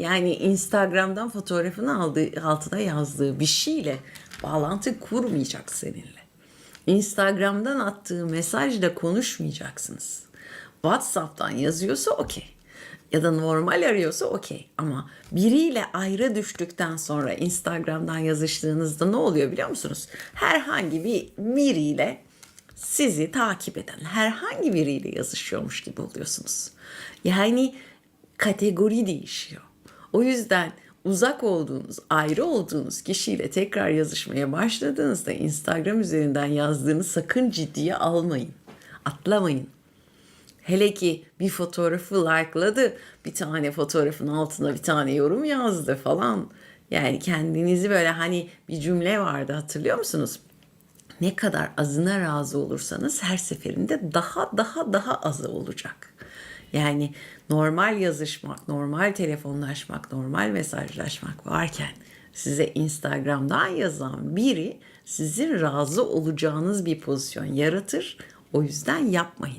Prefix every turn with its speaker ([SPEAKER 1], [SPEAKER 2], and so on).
[SPEAKER 1] yani Instagram'dan fotoğrafını aldığı, altına yazdığı bir şeyle bağlantı kurmayacak seninle. Instagram'dan attığı mesajla konuşmayacaksınız. WhatsApp'tan yazıyorsa okey. Ya da normal arıyorsa okey. Ama biriyle ayrı düştükten sonra Instagram'dan yazıştığınızda ne oluyor biliyor musunuz? Herhangi bir biriyle sizi takip eden herhangi biriyle yazışıyormuş gibi oluyorsunuz. Yani kategori değişiyor. O yüzden uzak olduğunuz, ayrı olduğunuz kişiyle tekrar yazışmaya başladığınızda Instagram üzerinden yazdığını sakın ciddiye almayın. Atlamayın. Hele ki bir fotoğrafı likeladı, bir tane fotoğrafın altına bir tane yorum yazdı falan. Yani kendinizi böyle hani bir cümle vardı hatırlıyor musunuz? Ne kadar azına razı olursanız her seferinde daha daha daha azı olacak. Yani normal yazışmak, normal telefonlaşmak, normal mesajlaşmak varken size Instagram'dan yazan biri sizin razı olacağınız bir pozisyon yaratır. O yüzden yapmayın.